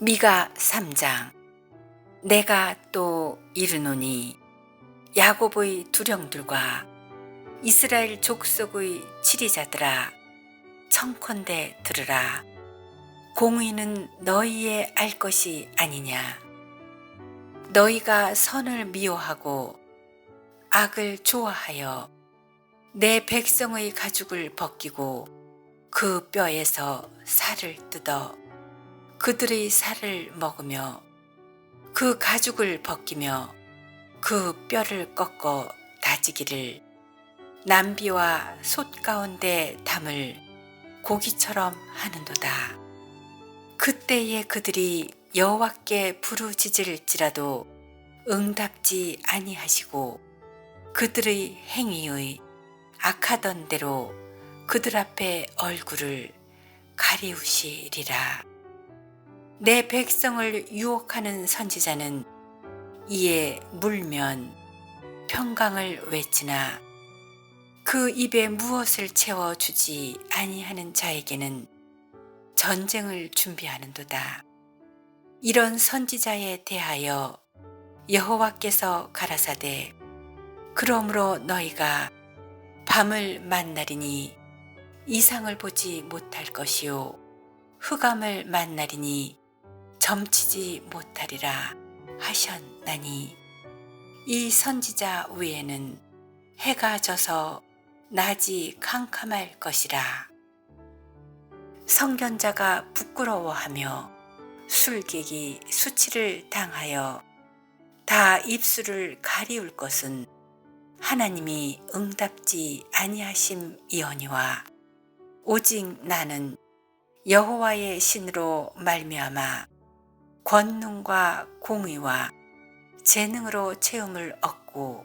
미가 3장. 내가 또 이르노니 야곱의 두령들과 이스라엘 족속의 치리자들아 청컨대 들으라. 공의는 너희의 알 것이 아니냐? 너희가 선을 미워하고 악을 좋아하여 내 백성의 가죽을 벗기고 그 뼈에서 살을 뜯어 그들의 살을 먹으며 그 가죽을 벗기며 그 뼈를 꺾어 다지기를 남비와 솥 가운데 담을 고기처럼 하는도다. 그때에 그들이 여호와께 부르짖을지라도 응답지 아니하시고 그들의 행위의 악하던 대로 그들 앞에 얼굴을 가리우시리라. 내 백성을 유혹하는 선지자는 이에 물면 평강을 외치나 그 입에 무엇을 채워 주지 아니하는 자에게는 전쟁을 준비하는도다. 이런 선지자에 대하여 여호와께서 가라사대 그러므로 너희가 밤을 만나리니 이상을 보지 못할 것이요 흑암을 만나리니 점치지 못하리라 하셨나니 이 선지자 외에는 해가 져서 낮이 캄캄할 것이라. 성견자가 부끄러워하며 술객이 수치를 당하여 다 입술을 가리울 것은 하나님이 응답지 아니하심이오니와 오직 나는 여호와의 신으로 말미암아 권능과 공의와 재능으로 체험을 얻고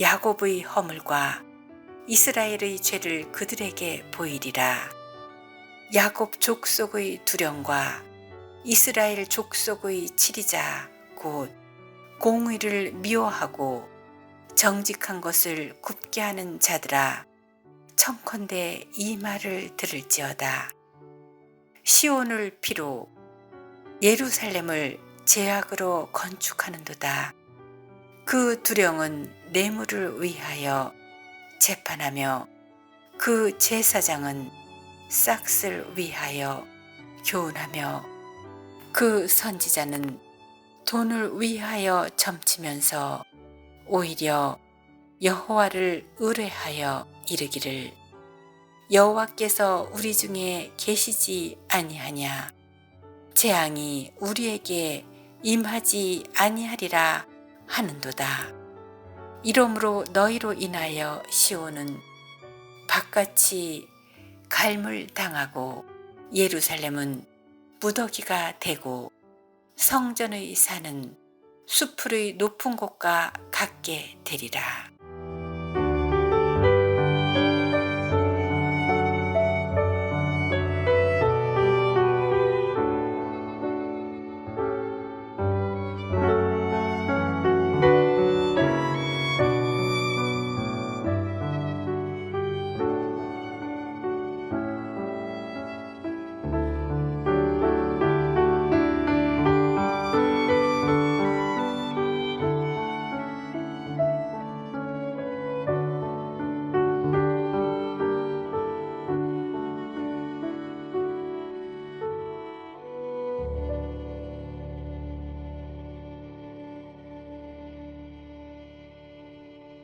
야곱의 허물과 이스라엘의 죄를 그들에게 보이리라. 야곱 족속의 두령과 이스라엘 족속의 치리자 곧 공의를 미워하고 정직한 것을 굽게 하는 자들아 청컨대 이 말을 들을지어다. 시온을 피로 예루살렘을 제약으로 건축하는도다. 그 두령은 뇌물을 위하여 재판하며 그 제사장은 싹쓸 위하여 교훈하며 그 선지자는 돈을 위하여 점치면서 오히려 여호와를 의뢰하여 이르기를 여호와께서 우리 중에 계시지 아니하냐 재앙이 우리에게 임하지 아니하리라 하는도다. 이러므로 너희로 인하여 시온은 바깥이 갈물 당하고 예루살렘은 무더기가 되고 성전의 산은 수풀의 높은 곳과 같게 되리라.